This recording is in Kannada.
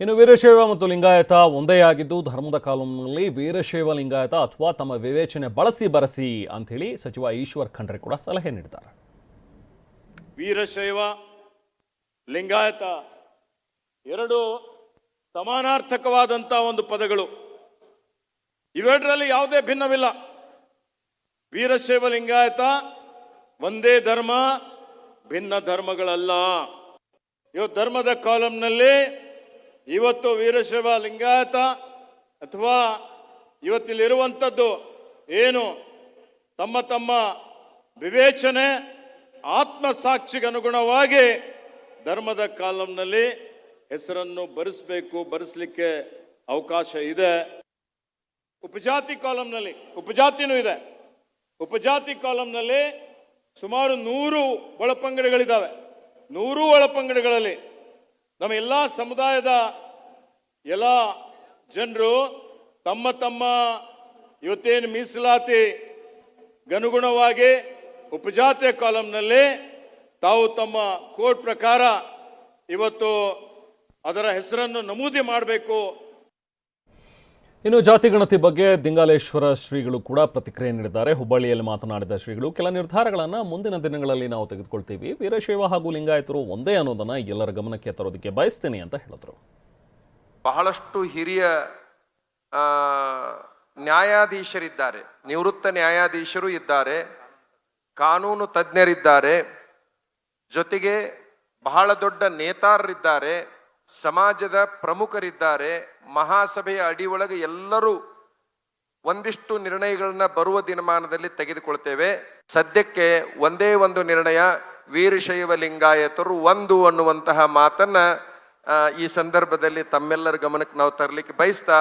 ಇನ್ನು ವೀರಶೈವ ಮತ್ತು ಲಿಂಗಾಯತ ಒಂದೇ ಆಗಿದ್ದು ಧರ್ಮದ ಕಾಲಂನಲ್ಲಿ ವೀರಶೈವ, ಲಿಂಗಾಯತ ಅಥವಾ ತಮ್ಮ ವಿವೇಚನೆ ಬಳಸಿ ಬರಸಿ ಅಂಥೇಳಿ ಸಚಿವ ಈಶ್ವರ್ ಖಂಡ್ರೆ ಕೂಡ ಸಲಹೆ ನೀಡಿದ್ದಾರೆ. ವೀರಶೈವ, ಲಿಂಗಾಯತ ಎರಡು ಸಮಾನಾರ್ಥಕವಾದಂಥ ಒಂದು ಪದಗಳು. ಇವೆರಡರಲ್ಲಿ ಯಾವುದೇ ಭಿನ್ನವಿಲ್ಲ. ವೀರಶೈವ, ಲಿಂಗಾಯತ ಒಂದೇ ಧರ್ಮ, ಭಿನ್ನ ಧರ್ಮಗಳಲ್ಲ. ಇವತ್ತು ಧರ್ಮದ ಕಾಲಂನಲ್ಲಿ ಇವತ್ತು ವೀರಶೈವ ಲಿಂಗಾಯತ ಅಥವಾ ಇವತ್ತಿಲ್ಲಿರುವಂಥದ್ದು ಏನು ತಮ್ಮ ತಮ್ಮ ವಿವೇಚನೆ ಆತ್ಮಸಾಕ್ಷಿಗೆ ಅನುಗುಣವಾಗಿ ಧರ್ಮದ ಕಾಲಂನಲ್ಲಿ ಹೆಸರನ್ನು ಬರೆಸಬೇಕು, ಬರೆಸಲಿಕ್ಕೆ ಅವಕಾಶ ಇದೆ. ಉಪಜಾತಿ ಕಾಲಂನಲ್ಲಿ, ಉಪಜಾತಿನೂ ಇದೆ. ಉಪಜಾತಿ ಕಾಲಂನಲ್ಲಿ ಸುಮಾರು ನೂರು ಒಳಪಂಗಡಗಳಿದ್ದಾವೆ ನೂರು ಒಳಪಂಗಡಗಳಲ್ಲಿ ನಮ್ಮ ಎಲ್ಲ ಸಮುದಾಯದ ಎಲ್ಲ ಜನರು ತಮ್ಮ ತಮ್ಮ ಇವತ್ತೇನು ಮೀಸಲಾತಿ ಗನುಗುಣವಾಗಿ ಉಪಜಾತಿಯ ಕಾಲಂನಲ್ಲಿ ತಾವು ತಮ್ಮ ಕೋರ್ಟ್ ಪ್ರಕಾರ ಇವತ್ತು ಅದರ ಹೆಸರನ್ನು ನಮೂದಿ ಮಾಡಬೇಕು ಇನ್ನು ಜಾತಿ ಗಣತಿ ಬಗ್ಗೆ ದಿಂಗಾಲೇಶ್ವರ ಶ್ರೀಗಳು ಕೂಡ ಪ್ರತಿಕ್ರಿಯೆ ನೀಡಿದ್ದಾರೆ. ಹುಬ್ಬಳ್ಳಿಯಲ್ಲಿ ಮಾತನಾಡಿದ ಶ್ರೀಗಳು, ಕೆಲ ನಿರ್ಧಾರಗಳನ್ನು ಮುಂದಿನ ದಿನಗಳಲ್ಲಿ ನಾವು ತೆಗೆದುಕೊಳ್ತೀವಿ. ವೀರಶೈವ ಹಾಗೂ ಲಿಂಗಾಯತರು ಒಂದೇ ಅನ್ನೋದನ್ನ ಎಲ್ಲರ ಗಮನಕ್ಕೆ ತರೋದಕ್ಕೆ ಬಯಸ್ತೀನಿ ಅಂತ ಹೇಳಿದ್ರು. ಬಹಳಷ್ಟು ಹಿರಿಯ ನ್ಯಾಯಾಧೀಶರಿದ್ದಾರೆ. ನಿವೃತ್ತ ನ್ಯಾಯಾಧೀಶರು ಇದ್ದಾರೆ. ಕಾನೂನು ತಜ್ಞರಿದ್ದಾರೆ. ಜೊತೆಗೆ ಬಹಳ ದೊಡ್ಡ ನೇತಾರರಿದ್ದಾರೆ. ಸಮಾಜದ ಪ್ರಮುಖರಿದ್ದಾರೆ. ಮಹಾಸಭೆಯ ಅಡಿಯೊಳಗೆ ಎಲ್ಲರೂ ಒಂದಿಷ್ಟು ನಿರ್ಣಯಗಳನ್ನ ಬರುವ ದಿನಮಾನದಲ್ಲಿ ತೆಗೆದುಕೊಳ್ತೇವೆ. ಸದ್ಯಕ್ಕೆ ಒಂದೇ ಒಂದು ನಿರ್ಣಯ ವೀರಶೈವ ಲಿಂಗಾಯತರು ಒಂದು ಅನ್ನುವಂತಹ ಮಾತನ್ನ ಈ ಸಂದರ್ಭದಲ್ಲಿ ತಮ್ಮೆಲ್ಲರ ಗಮನಕ್ಕೆ ನಾವು ತರಲಿಕ್ಕೆ ಬಯಸ್ತಾ